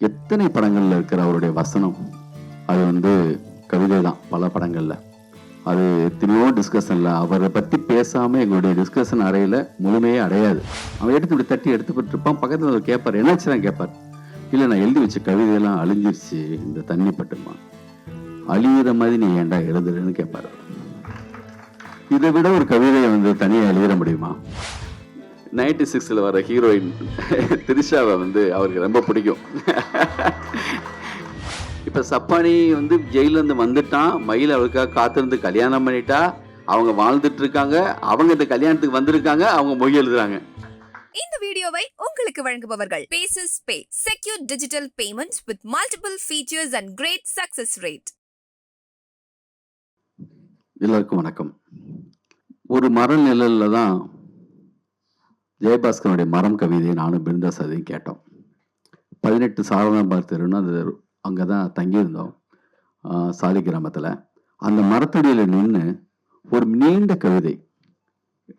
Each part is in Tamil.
எத்தனை படங்கள்ல இருக்கிற அவருடைய வசனம்? அது வந்து கவிதை தான் பல படங்கள்ல. அது எத்தனையோ டிஸ்கஷன்ல அவரை பத்தி பேசாம எங்களுடைய டிஸ்கஷன் அறையில் முழுமையே அடையாது. அவன் எடுத்து இப்படி தட்டி எடுத்துக்கிட்டு இருப்பான் பக்கத்துல அவர் கேட்பார் என்னாச்சுதான் கேட்பார் இல்லை நான் எழுதி வச்ச கவிதையெல்லாம் அழிஞ்சிருச்சு இந்த தண்ணி பட்டுமா? அழியிற மாதிரி நீ ஏன்டா எழுதுறேன்னு கேட்பாரு இதை விட ஒரு கவிதையை வந்து தனியா எழுதிட முடியுமா? நைன்டி சிக்ஸில் வர ஹீரோயின் திரிஷாவை வந்து அவருக்கு ரொம்ப பிடிக்கும். இப்போ சப்பானி வந்து ஜெயிலேருந்து வந்துட்டான். மயில் அவளுக்காக காத்திருந்து கல்யாணம் பண்ணிட்டா. அவங்க வாழ்ந்துட்டு இருக்காங்க அவங்க இந்த கல்யாணத்துக்கு வந்திருக்காங்க. அவங்க மொழி எழுதுறாங்க. இந்த வீடியோவை உங்களுக்கு வழங்குபவர்கள் bases pay secure digital payment with multiple features and great success rate எல்லாருக்கும் வணக்கம். ஒரு மர நிழல்ல தான் ஜெயபாஸ்கருடைய மரம் கவிதையை நானும் பிருந்தாஸ் கேட்டோம். பதினெட்டு சாரதாம்பார் தெருன்னு அது அங்கே தான் தங்கியிருந்தோம் சாலி கிராமத்தில். அந்த மரத்தடியில் நின்று ஒரு நீண்ட கவிதை.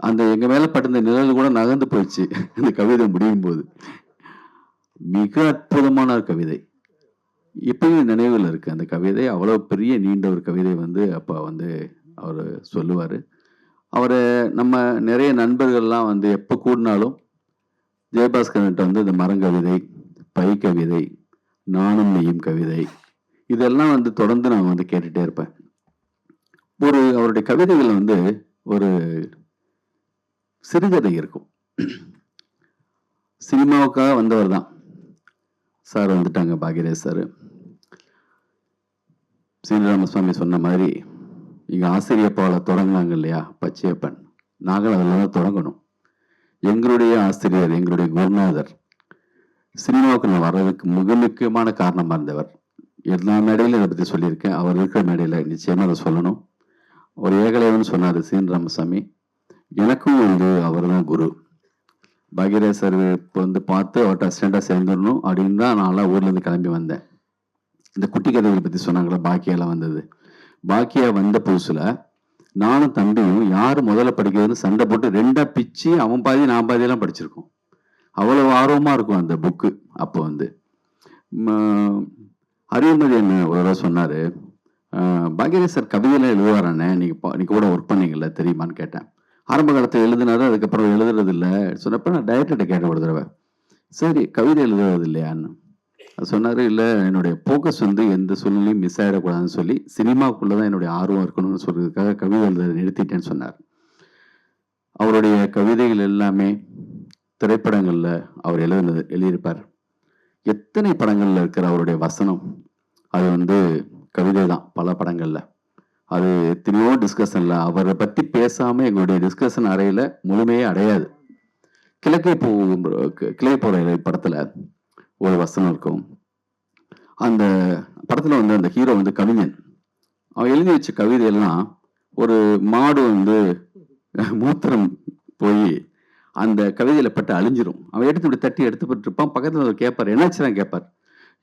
அந்த எங்கள் மேலே பட்டிருந்த நிழல் கூட நகர்ந்து போயிடுச்சு. அந்த கவிதை முடியும் போது மிக அற்புதமான ஒரு கவிதை. இப்பயும் நினைவில் இருக்குது அந்த கவிதை அவ்வளோ பெரிய நீண்ட ஒரு கவிதை வந்து அப்போ வந்து அவர் சொல்லுவார். அவரை நம்ம நிறைய நண்பர்கள்லாம் வந்து எப்போ கூடினாலும் ஜெயபாஸ்கர்கிட்ட வந்து இந்த மரங்கவிதை பை கவிதை நானும் நெய்யும் கவிதை இதெல்லாம் வந்து தொடர்ந்து நான் வந்து கேட்டுகிட்டே இருப்பேன். ஒரு அவருடைய கவிதைகள் வந்து ஒரு சிறுகதை இருக்கும். சினிமாவுக்காக வந்தவர் தான். சார் வந்துட்டாங்க பாகியரேஷ் சார். சீனிராமசுவாமி சொன்ன மாதிரி இங்கே ஆசிரியப்பாவில் தொடங்கினாங்க இல்லையா? பச்சையப்பன். நாங்கள் அதில் தான் தொடங்கணும். எங்களுடைய ஆசிரியர் எங்களுடைய குருநாதர் சினிமாவுக்கு நான் வர்றதுக்கு மிக முக்கியமான காரணமாக இருந்தவர். எல்லா மேடையிலும் இதை பற்றி சொல்லியிருக்கேன். அவர் இருக்கிற மேடையில் நிச்சயமாக அதை சொல்லணும். ஒரு ஏகலைவன் சொன்னார் சீன் ராமசாமி எனக்கும் வந்து அவர் தான் குரு. பாக்யராஜ் சார் இப்போ வந்து பார்த்து அவர்கிட்ட அசிஸ்டண்ட்டாக சேர்ந்துடணும் அப்படின்னு தான் நான்லாம் ஊர்லேருந்து கிளம்பி வந்தேன். இந்த குட்டி கதைகளை பற்றி சொன்னாங்களே? பாக்கியெல்லாம் வந்தது. பாக்கியா வந்த புதுசுல நானும் தம்பியும் யார் முதல்ல படிக்கிறதுன்னு சண்டை போட்டு ரெண்டாக பிச்சு அவன் பாதி நான் பாதியெல்லாம் படிச்சிருக்கோம். அவ்வளோ ஆர்வமாக இருக்கும் அந்த புக்கு அப்போ வந்து. அரியமதி அறிவுமதி என்ன ஒரு தடவை சொன்னாரு சார் கவிதையெல்லாம் எழுதுவாரானே நீங்கள் பா- நீங்க கூட ஒர்க் பண்ணீங்கல்ல தெரியுமான்னு கேட்டேன். ஆரம்ப காலத்தில் எழுதினாரு அதுக்கப்புறம் எழுதுறது இல்லை சொன்னப்ப நான் டைரக்டர்கிட்ட கேட்டேன் ஒரு தடவை. சரி கவிதை எழுதுறது இல்லையான்னு சொன்னார் இல்லை என்னுடைய ஃபோக்கஸ் வந்து எந்த சூழ்நிலையும் மிஸ் ஆகிடக்கூடாதுன்னு சொல்லி சினிமாக்குள்ளே தான் என்னுடைய ஆர்வம் இருக்கணும்னு சொல்கிறதுக்காக கவிதை எழுத நிறுத்திட்டேன்னு சொன்னார். அவருடைய கவிதைகள் எல்லாமே திரைப்படங்களில் அவர் எழுதினது எழுதியிருப்பார். எத்தனை படங்களில் இருக்கிற அவருடைய வசனம் அது வந்து கவிதை தான் பல படங்களில். அது எத்தனையோ டிஸ்கஷனில் அவரை பற்றி பேசாமல் எங்களுடைய டிஸ்கஷன் அறையில் முழுமையே அடையாது. கிழக்கே போ கிளை போகிற படத்தில் ஒரு வசனம் இருக்கும். அந்த படத்தில் வந்து அந்த ஹீரோ வந்து கவிஞன். அவன் எழுதி வச்ச கவிதையெல்லாம் ஒரு மாடு வந்து மூத்திரம் போய் அந்த கவிதையில் பட்டு அழிஞ்சிரும். அவன் எடுத்து இப்படி தட்டி எடுத்துப்பட்டு இருப்பான் பக்கத்தில் அவர் கேட்பார் என்னாச்சுதான் கேட்பார்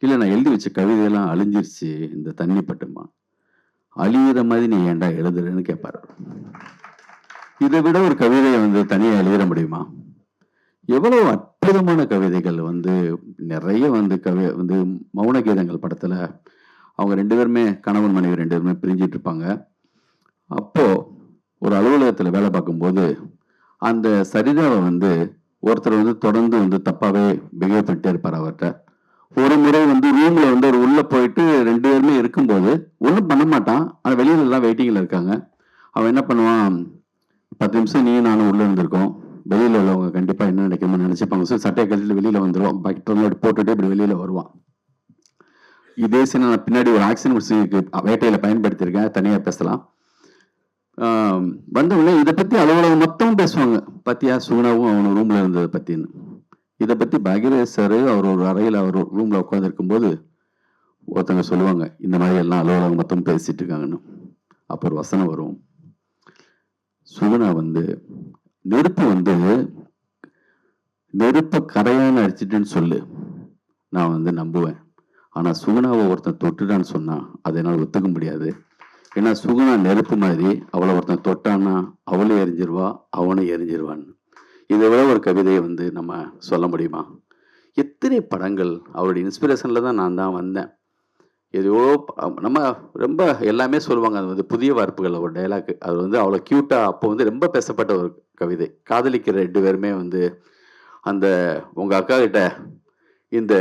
இல்லை நான் எழுதி வச்ச கவிதையெல்லாம் அழிஞ்சிருச்சு. இந்த தண்ணி பட்டுமா? அழியிற மாதிரி நீ ஏன்டா எழுதுறேன்னு கேட்பார் இதை விட ஒரு கவிதையை வந்து தனியாக எழுதிட முடியுமா? எவ்வளோ அற்புதமான கவிதைகள் வந்து நிறைய வந்து கவி வந்து மௌன கீதங்கள் படத்தில் அவங்க ரெண்டு பேருமே கணவன் மனைவி ரெண்டு பேருமே பிரிஞ்சிட்டு இருப்பாங்க அப்போது ஒரு அலுவலகத்தில் வேலை பார்க்கும்போது அந்த சரிதாவை வந்து ஒருத்தர் வந்து தொடர்ந்து வந்து தப்பாகவே பிஹேவ் பண்ணிட்டே இருப்பார் அவர்கிட்ட. ஒரு முறை வந்து ரூமில் வந்து ஒரு உள்ளே போயிட்டு ரெண்டு பேருமே இருக்கும்போது ஒன்றும் பண்ண மாட்டான். ஆனால் வெளியிலலாம் வெயிட்டிங்கில் இருக்காங்க. அவன் என்ன பண்ணுவான்? பத்து நிமிஷம் நீ நானும் உள்ளே இருந்திருக்கோம். வெளியில் உள்ளவங்க கண்டிப்பாக என்ன நினைக்கணும்னு நினச்சிப்பாங்க. சொல்லி சட்டையை கட்டிட்டு வெளியில் வந்துருவான் பக்கெட் போட்டுட்டு இப்படி வெளியில வருவான். இதே சரி நான் பின்னாடி ஒரு ஆக்சிடென்ட் வேட்டையில் பயன்படுத்தியிருக்கேன். தனியாக பேசலாம். ஆம், இதை பற்றி அலுவலகம் மொத்தமும் பேசுவாங்க. பத்தியா சுகுணாவும் அவனு ரூமில் இருந்ததை பற்றின்னு இதை பற்றி பகிரேஷ் சார் அவர் ஒரு அறையில் அவர் ரூமில் உட்காந்துருக்கும் போது ஒருத்தவங்க சொல்லுவாங்க இந்த மாதிரி எல்லாம் அலுவலகம் மொத்தம் பேசிட்டு இருக்காங்கன்னு. அப்போ ஒரு வசனம் வரும். சுகுணா வந்து நெருப்பு வந்து நெருப்பை கரையான அடிச்சிட்டுன்னு சொல்லு. நான் வந்து நம்புவேன். ஆனால் சுகுணாவை ஒருத்தன் தொட்டுட்டான்னு சொன்னால் அதை என்னால் ஒத்துக்க முடியாது. ஏன்னா சுகுணா நெருப்பு மாதிரி அவளை ஒருத்தன் தொட்டான்னா அவளும் எரிஞ்சிருவா அவனும் எரிஞ்சிருவான்னு இதை விட ஒரு கவிதையை வந்து நம்ம சொல்ல முடியுமா? எத்தனை படங்கள் அவருடைய இன்ஸ்பிரேஷனில் தான் நான் தான் வந்தேன். எதையோ நம்ம ரொம்ப எல்லாமே சொல்லுவாங்க அது வந்து புதிய வார்ப்புகள் ஒரு டைலாக் அது வந்து அவ்வளோ க்யூட்டாக அப்போ வந்து ரொம்ப பேசப்பட்ட ஒரு கவிதை. காதலிக்கிற ரெண்டு பேருமே வந்து அந்த உங்கள் அக்கா கிட்ட இந்த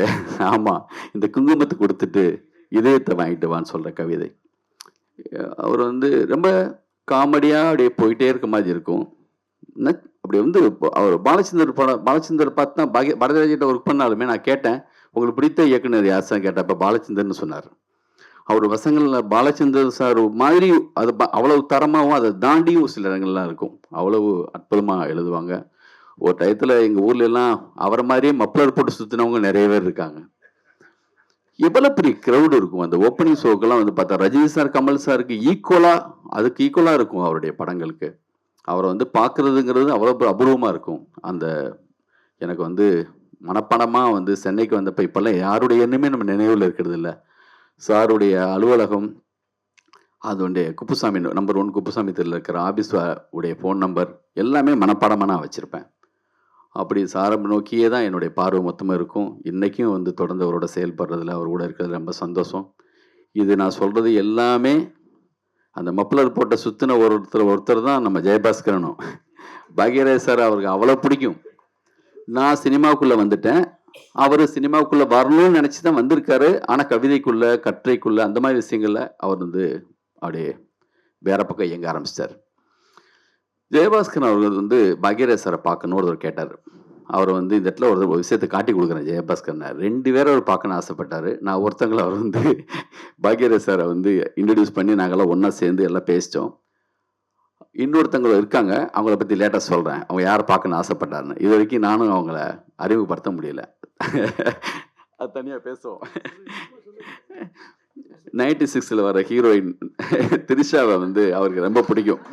ஆமாம் இந்த குங்குமத்தை கொடுத்துட்டு இதயத்தை வாங்கிட்டு வான்னு சொல்கிற கவிதை. அவர் வந்து ரொம்ப காமெடியாக அப்படியே போயிட்டே இருக்க மாதிரி இருக்கும். அப்படி வந்து அவர் பாலச்சந்தர் படம் பாலச்சந்தர் பார்த்து தான் பாக்ய பாரதிராஜிட்ட ஒர்க் பண்ணாலுமே நான் கேட்டேன் உங்களுக்கு பிடித்த இயக்குனர் யார் சார்? கேட்டப்ப பாலச்சந்தர்னு சொன்னார். அவர் வசங்களில் பாலச்சந்தர் சார் மாதிரி அது ப- அவ்வளவு தரமாகவும் அதை தாண்டியும் சில இடங்கள்லாம் இருக்கும். அவ்வளவு அற்புதமாக எழுதுவாங்க. ஒரு டயத்தில் எங்கள் ஊர்ல எல்லாம் அவரை மாதிரியே மப்ளர் போட்டு சுற்றினவங்க நிறைய பேர் இருக்காங்க. எவ்வளோ பெரிய க்ரௌடு இருக்கும். அந்த ஓப்பனிங் ஷோக்கெல்லாம் வந்து பார்த்தா ரஜினி சார் கமல் சாருக்கு ஈக்குவலாக அதுக்கு ஈக்குவலாக இருக்கும் அவருடைய படங்களுக்கு. அவரை வந்து பார்க்குறதுங்கிறது அவ்வளோ அபூர்வமாக இருக்கும். அந்த எனக்கு வந்து மனப்படமாக வந்து சென்னைக்கு வந்தப்போ இப்போல்லாம் யாருடைய எண்ணமே நம்ம நினைவில் இருக்கிறது இல்லை. சாருடைய அலுவலகம் அதோடைய குப்புசாமி நம்பர் ஒன் குப்புசாமி தெருவில் இருக்கிற ஆபீஸ் உடைய ஃபோன் நம்பர் எல்லாமே மனப்பாடமாக நான் வச்சுருப்பேன். அப்படி சாரை நோக்கியே தான் என்னுடைய பார்வை மொத்தமாக இருக்கும். இன்றைக்கும் வந்து தொடர்ந்து அவரோட செயல்படுறதுல அவர் கூட இருக்கிறது ரொம்ப சந்தோஷம். இது நான் சொல்கிறது எல்லாமே அந்த மப்ளர் போட்ட சுற்றின ஒருத்தர் ஒருத்தர் தான் நம்ம ஜெயபாஸ்கரனும். பாக்யராஜ் சார் அவருக்கு அவ்வளோ பிடிக்கும். நான் சினிமாவுக்குள்ளே வந்துட்டேன். அவர் சினிமாவுக்குள்ளே வரணும்னு நினச்சி தான் வந்திருக்காரு. ஆனால் கவிதைக்குள்ள கட்டுரைக்குள்ள அந்த மாதிரி விஷயங்கள்ல அவர் வந்து அப்படியே வேற பக்கம் இயங்க ஆரம்பிச்சிட்டார். ஜெயபாஸ்கரன் அவர்கள் வந்து பகீரேசரை சாரை பார்க்கணும்னு ஒருத்தர் கேட்டார். அவர் வந்து இந்த இடத்துல ஒரு விஷயத்தை காட்டி கொடுக்குறேன் ஜெயபாஸ்கரனை. ரெண்டு பேரும் அவர் பார்க்கணும்னு ஆசைப்பட்டார். நான் ஒருத்தங்களை அவர் வந்து பாக்யரேசரை வந்து இன்ட்ரடியூஸ் பண்ணி நாங்கள்லாம் ஒன்றா சேர்ந்து எல்லாம் பேசிட்டோம். இன்னொருத்தவங்க இருக்காங்க. அவங்கள பற்றி லேட்டாக சொல்கிறேன் அவங்க யாரை பார்க்கணும்னு ஆசைப்பட்டாருன்னு. இது வரைக்கும் நானும் அவங்கள அறிமுகப்படுத்த முடியல. அது தனியாக பேசுவோம். நைன்டி சிக்ஸில் வர ஹீரோயின் திரிஷாவை வந்து அவருக்கு ரொம்ப பிடிக்கும்.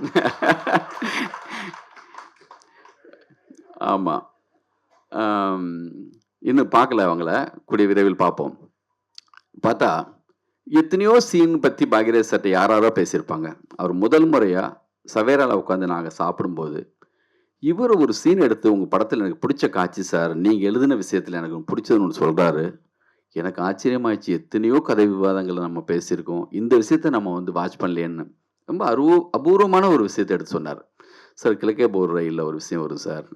ஆமாம் இன்னும் பார்க்கல அவங்கள. கூடிய விரைவில் பார்ப்போம். பார்த்தா எத்தனையோ சீன் பற்றி பாகிரேஜ் சட்டை யாராரோ பேசியிருப்பாங்க. அவர் முதல் முறையாக சவேராவில் உட்காந்து நாங்கள் சாப்பிடும்போது இவர் ஒரு சீன் எடுத்து உங்கள் படத்தில் எனக்கு பிடிச்ச காட்சி சார் நீங்கள் எழுதின விஷயத்தில் எனக்கு பிடிச்சதுன்னு ஒன்று சொல்கிறாரு எனக்கு ஆச்சரியமாயிடுச்சு. எத்தனையோ கதை விவாதங்களை நம்ம பேசியிருக்கோம். இந்த விஷயத்த நம்ம வந்து வாட்ச் பண்ணலையேன்னு. ரொம்ப அருவ அபூர்வமான ஒரு விஷயத்தை எடுத்து சொன்னார். சார் கிழக்கே போகிற ரயிலில் ஒரு விஷயம் வரும் சார்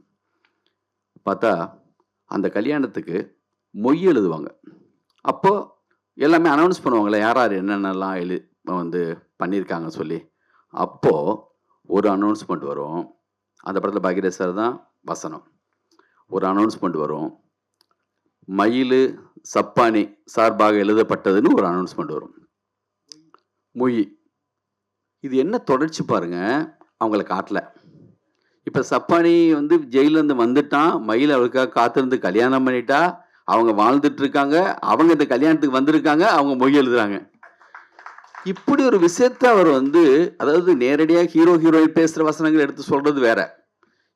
பார்த்தா அந்த கல்யாணத்துக்கு மொய் எழுதுவாங்க. அப்போது எல்லாமே அனௌன்ஸ் பண்ணுவாங்களே யார் யார் என்னென்னலாம் எழு வந்து பண்ணியிருக்காங்க சொல்லி. அப்போது ஒரு அனௌன்ஸ்மெண்ட் வரும். அந்த படத்தில் பாக்யராஜ் சார் தான் வசனம். ஒரு அனௌன்ஸ்மெண்ட் வரும். மயில் சப்பானி சார்பாக எழுதப்பட்டதுன்னு ஒரு அனௌன்ஸ்மெண்ட் வரும். மொய் இது என்ன தொடர்ச்சி பாருங்க அவங்கள காட்டல. இப்போ சப்பானி வந்து ஜெயிலேருந்து வந்துட்டான் மயில் அவளுக்காக காத்திருந்து கல்யாணம் பண்ணிட்டா அவங்க வாழ்ந்துட்டு இருக்காங்க அவங்க இந்த கல்யாணத்துக்கு வந்திருக்காங்க அவங்க மொய் எழுதுறாங்க. இப்படி ஒரு விஷயத்த அவர் வந்து அதாவது நேரடியாக ஹீரோ ஹீரோயின் பேசுகிற வசனங்கள் எடுத்து சொல்கிறது வேற.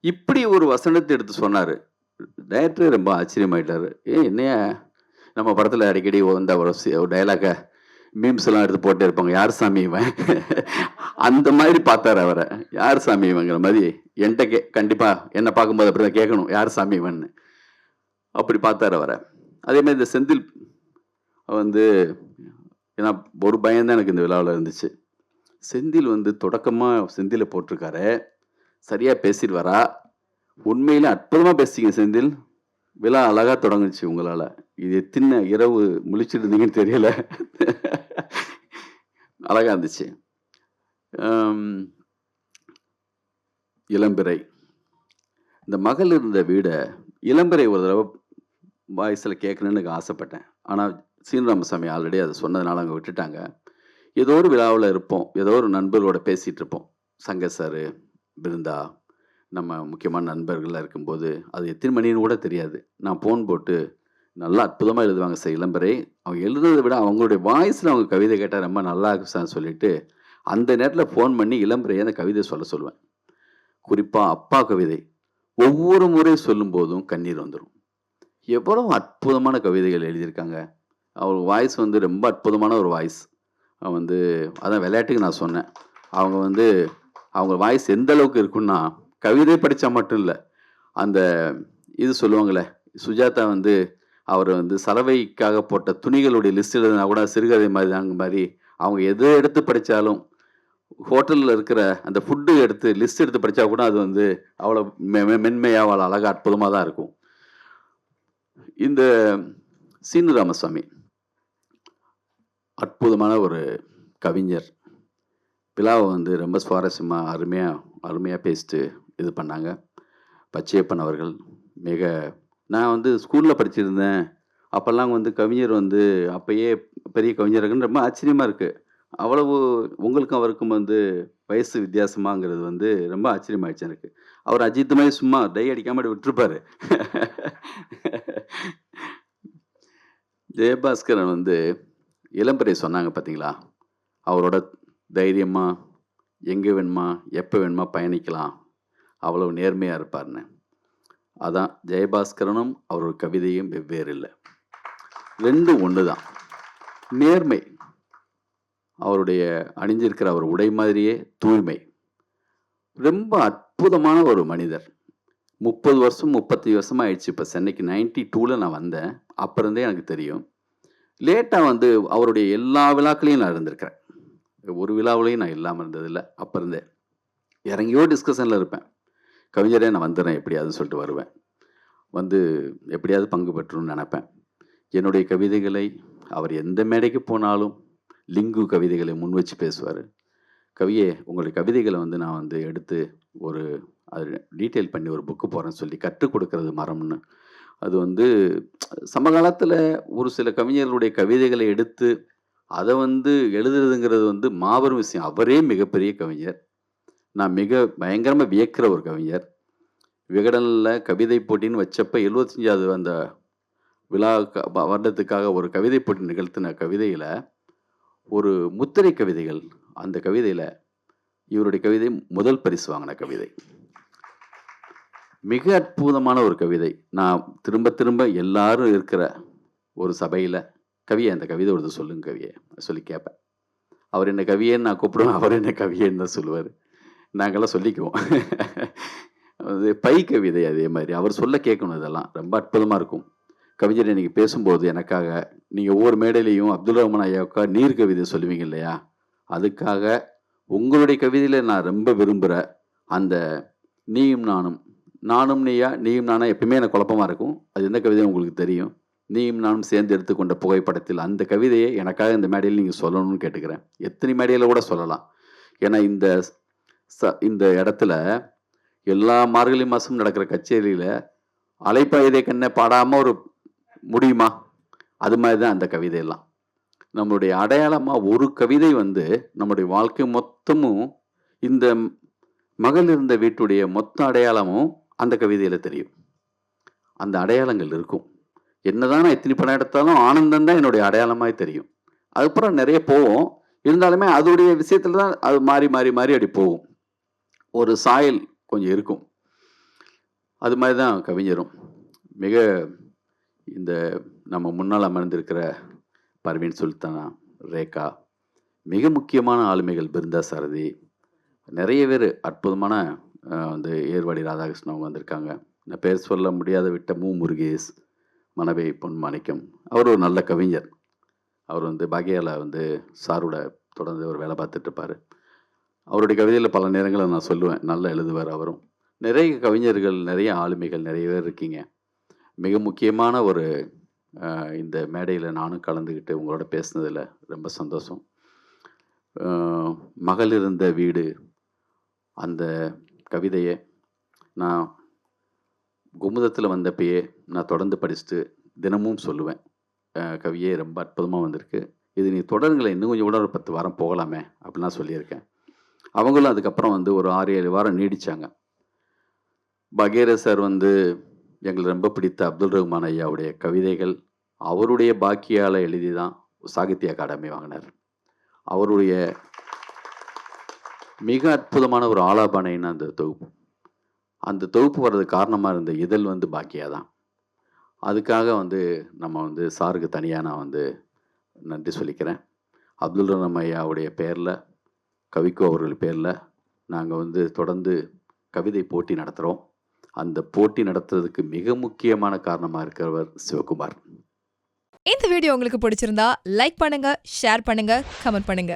இப்படி ஒரு வசனத்தை எடுத்து சொன்னார். டைரக்டர் ரொம்ப ஆச்சரியமாயிட்டார். ஏ என்னையா? நம்ம படத்தில் அடிக்கடி வந்த ஒரு சி- மீம்ஸ் எல்லாம் எடுத்து போட்டே இருப்பாங்க. யார் சாமி இவன்? அந்த மாதிரி பார்த்தாரு அவரை. யார் சாமி இவங்கிற மாதிரி? என்கிட்ட கே கண்டிப்பாக என்னை பார்க்கும்போது அப்படி தான் கேட்கணும். யார் சாமி இவன்னு? அப்படி பார்த்தாரு அவரை. அதே மாதிரி இந்த செந்தில் வந்து ஏன்னா ஒரு பயம்தான் எனக்கு இந்த விழாவில் இருந்துச்சு. செந்தில் வந்து தொடக்கமாக செந்தில போட்டிருக்காரு. சரியாக பேசிடுவாரா? உண்மையிலே அற்புதமாக பேசிங்க செந்தில். விழா அழகாக தொடங்குச்சு உங்களால். இது எத்தனை இரவு முழிச்சிட்டு இருந்தீங்கன்னு தெரியல. அழகாக இருந்துச்சு. இளம்பிறை. இந்த மகள் இருந்த வீடை இளம்பிறை ஒரு தடவை வாய்ஸில் கேட்கணுன்னு எனக்கு ஆசைப்பட்டேன். ஆனால் சீனிராமசாமி ஆல்ரெடி அதை சொன்னதுனால அவங்க விட்டுட்டாங்க. ஏதோ ஒரு விழாவில் இருப்போம். ஏதோ ஒரு நண்பர்களோட பேசிகிட்டு இருப்போம். சங்க சார் பிருந்தா நம்ம முக்கியமான நண்பர்களாக இருக்கும்போது அது எத்தனை மணின்னு கூட தெரியாது. நான் ஃபோன் போட்டு நல்லா அற்புதமாக எழுதுவாங்க சார் இளம்பரை. அவங்க எழுதுறதை விட அவங்களுடைய வாய்ஸில் அவங்க கவிதை கேட்டால் ரொம்ப நல்லா இருக்கு சார் சொல்லிவிட்டு அந்த நேரத்தில் ஃபோன் பண்ணி இளம்பரையை அந்த கவிதை சொல்ல சொல்லுவேன். குறிப்பாக அப்பா கவிதை. ஒவ்வொரு முறை சொல்லும்போதும் கண்ணீர் வந்துடும் எவ்வளவு அற்புதமான கவிதைகள் எழுதியிருக்காங்க. அவர் வாய்ஸ் வந்து ரொம்ப அற்புதமான ஒரு வாய்ஸ் வந்து அதான் விளையாட்டுக்கு நான் சொன்னேன். அவங்க வந்து அவங்க வாய்ஸ் எந்த அளவுக்கு இருக்குன்னா கவிதை படித்தா மட்டும் இல்லை அந்த இது சொல்லுவாங்களே சுஜாதா வந்து அவர் வந்து சலவைக்காக போட்ட துணிகளுடைய லிஸ்ட் எழுதுனா கூட சிறுகதை மாதிரி தாங்க மாதிரி அவங்க எதை எடுத்து படித்தாலும் ஹோட்டலில் இருக்கிற அந்த ஃபுட்டு எடுத்து லிஸ்ட் எடுத்து படித்தா கூட அது வந்து அவ்வளோ மெ மென்மையாக அவ்வளோ அழகாக அற்புதமாக தான் இருக்கும். இந்த சீனு ராமசாமி அற்புதமான ஒரு கவிஞர். விழாவை வந்து ரொம்ப சுவாரஸ்யமாக அருமையாக அருமையாக பேசிட்டு இது பண்ணாங்க. பச்சையப்பன் அவர்கள் மிக நான் வந்து ஸ்கூலில் படிச்சிருந்தேன். அப்போல்லாம் வந்து கவிஞர் வந்து அப்பயே பெரிய கவிஞருக்குன்னு ரொம்ப ஆச்சரியமாக இருக்குது அவ்வளவு உங்களுக்கும் அவருக்கும் வந்து வயசு வித்தியாசமாங்கிறது வந்து ரொம்ப ஆச்சரியமாயிடுச்சு எனக்கு. அவர் அஜித் மாதிரி சும்மா டை அடிக்காம அப்படி விட்டுருப்பாரு. ஜெயபாஸ்கரன் வந்து இளம்பரை சொன்னாங்க பார்த்தீங்களா அவரோட தைரியமாக எங்கே வேணுமா எப்போ வேணுமா பயணிக்கலாம். அவ்வளவு நேர்மையாக இருப்பார்னு அதான் ஜெயபாஸ்கரனும் அவரோட கவிதையும் வெவ்வேறு இல்லை ரெண்டும் ஒன்று தான் நேர்மை. அவருடைய அணிஞ்சிருக்கிற அவர் உடை மாதிரியே தூய்மை. ரொம்ப அற்புதமான ஒரு மனிதர். முப்பது வருஷம் முப்பத்தி வருஷமாக ஆயிடுச்சு. இப்போ சென்னைக்கு நைன்டி டூவில் நான் வந்தேன். அப்போ இருந்தே எனக்கு தெரியும். லேட்டாக வந்து அவருடைய எல்லா விழாக்களையும் நான் இருந்திருக்கிறேன். ஒரு விழாவிலையும் நான் இல்லாமல் இருந்ததில்லை. அப்போ இருந்தே இறங்கியோ டிஸ்கஷனில் இருப்பேன். கவிஞரே நான் வந்துடுறேன் எப்படியாவது சொல்லிட்டு வருவேன். வந்து எப்படியாவது பங்கு பெற்றணும்னு நினப்பேன். என்னுடைய கவிதைகளை அவர் எந்த மேடைக்கு போனாலும் லிங்கு கவிதைகளை முன் வச்சு பேசுவார். கவியே உங்களுடைய கவிதைகளை வந்து நான் வந்து எடுத்து ஒரு அது டீட்டெயில் பண்ணி ஒரு புக்கு போகிறேன்னு சொல்லி கற்றுக் கொடுக்கறது மரம்னு அது வந்து சமகாலத்தில் ஒரு சில கவிஞர்களுடைய கவிதைகளை எடுத்து அதை வந்து எழுதுறதுங்கிறது வந்து மாபெரும் விஷயம். அவரே மிகப்பெரிய கவிஞர். நான் மிக பயங்கரமாக வியக்கிற ஒரு கவிஞர். விகடனில் கவிதை போட்டின்னு வச்சப்ப எழுபத்தஞ்சாவது அந்த விழா க- வருடத்துக்காக ஒரு கவிதை போட்டி நிகழ்த்தின கவிதையில் ஒரு முத்திரை கவிதைகள் அந்த கவிதையில் இவருடைய கவிதை முதல் பரிசு வாங்கின கவிதை. மிக அற்புதமான ஒரு கவிதை. நான் திரும்ப திரும்ப எல்லாரும் இருக்கிற ஒரு சபையில் கவியை அந்த கவிதை ஒருத்தர் சொல்லுங்க கவியை சொல்லி கேட்பேன். அவர் என்ன கவியேன்னு நான் கூப்பிடுவேன் அவர் என்ன கவியேன்னு தான் சொல்லுவார். நாங்கள்லாம் சொல்லிக்குவோம். அது பை கவிதை அதே மாதிரி. அவர் சொல்ல கேட்கணும் இதெல்லாம். ரொம்ப அற்புதமாக இருக்கும். கவிஞர் இன்றைக்கி பேசும்போது எனக்காக நீங்கள் ஒவ்வொரு மேடையிலையும் அப்துல் ரஹ்மான் ஐயாவுக்கா நீர் கவிதை சொல்லுவீங்க இல்லையா? அதுக்காக உங்களுடைய கவிதையில் நான் ரொம்ப விரும்புகிற அந்த நீயும் நானும் நானும் நீயா நீயும் நானா எப்பயுமே எனக்கு குழப்பமாக இருக்கும். அது எந்த கவிதையும் உங்களுக்கு தெரியும். நீயும் நானும் சேர்ந்து எடுத்துக்கொண்ட புகைப்படத்தில் அந்த கவிதையை எனக்காக இந்த மேடையில் நீங்கள் சொல்லணும்னு கேட்டுக்கிறேன். எத்தனை மேடையில் கூட சொல்லலாம். ஏன்னா இந்த ச இந்த இடத்துல எல்லா மார்கழி மாதம் நடக்கிற கச்சேரியில் அலைப்பாயுதை கண்ணை பாடாமல் ஒரு முடியுமா? அது மாதிரி தான் அந்த கவிதையெல்லாம். நம்மளுடைய அடையாளமாக ஒரு கவிதை வந்து நம்முடைய வாழ்க்கை மொத்தமும் இந்த மகள் இருந்த வீட்டுடைய மொத்த அடையாளமும் அந்த கவிதையில் தெரியும். அந்த அடையாளங்கள் இருக்கும். என்னதான் நான் எத்தனை படம் எடுத்தாலும் ஆனந்தம் தான் என்னுடைய அடையாளமாக தெரியும். அதுக்கப்புறம் நிறைய போவோம் இருந்தாலுமே அதோடைய விஷயத்தில் தான் அது மாறி மாறி மாறி அப்படி போகும். ஒரு சாயல் கொஞ்சம் இருக்கும். அது மாதிரி தான் கவிஞரும். மிக இந்த நம்ம முன்னால் அமர்ந்திருக்கிற பர்வீன் சுல்தானா ரேகா மிக முக்கியமான ஆளுமைகள் பிருந்தா சாரதி நிறைய பேர் அற்புதமான வந்து ஏர்வாடி ராதாகிருஷ்ணன் அவங்க வந்திருக்காங்க. நான் பேர் சொல்ல முடியாத விட்ட மு. முருகேஷ் மனவை பொன் மாணிக்கம் அவர் ஒரு நல்ல கவிஞர். அவர் வந்து பாக்கியால வந்து சாரோட தொடர்ந்து ஒரு வேலை பார்த்துட்ருப்பார். அவருடைய கவிதையில் பல நேரங்களில் நான் சொல்லுவேன். நல்லா எழுதுவார் அவரும். நிறைய கவிஞர்கள் நிறைய ஆளுமைகள் நிறைய பேர் இருக்கீங்க. மிக முக்கியமான ஒரு இந்த மேடையில் நானும் கலந்துக்கிட்டு உங்களோட பேசுனதில் ரொம்ப சந்தோஷம். மகள் இருந்த வீடு அந்த கவிதையை நான் குமுதத்தில் வந்தப்பயே நான் தொடர்ந்து படிச்சுட்டு தினமும் சொல்லுவேன். கவியே ரொம்ப அற்புதமாக வந்திருக்கு. இது நீ தொடருங்களை இன்னும் கொஞ்சம் கூட ஒரு பத்து வாரம் போகலாமே அப்படிலாம் சொல்லியிருக்கேன். அவங்களும் அதுக்கப்புறம் வந்து ஒரு ஆறு ஏழு வாரம் நீடித்தாங்க பகீர சார் வந்து எங்களுக்கு ரொம்ப பிடித்த அப்துல் ரஹ்மான் ஐயாவுடைய கவிதைகள் அவருடைய பாக்கியால் எழுதி தான் சாகித்ய அகாடமி வாங்கினார். அவருடைய மிக அற்புதமான ஒரு ஆலாபனைன்னு அந்த தொகுப்பு. அந்த தொகுப்பு வர்றதுக்கு காரணமாக இருந்த இதழ் வந்து பாக்கியா தான் அதுக்காக வந்து நம்ம வந்து சாருக்கு தனியாக நான் வந்து நன்றி சொல்லிக்கிறேன். அப்துல் ரஹம் ஐயாவுடைய பேரில் கவிக்கோ அவர்கள் பேரில் நாங்கள் வந்து தொடர்ந்து கவிதை போட்டி நடத்துகிறோம் அந்த போட்டி நடத்துறதுக்கு மிக முக்கியமான காரணமாக இருக்கிறவர் சிவகுமார். இந்த வீடியோ உங்களுக்கு பிடிச்சிருந்தா லைக் பண்ணுங்க ஷேர் பண்ணுங்க கமெண்ட் பண்ணுங்க.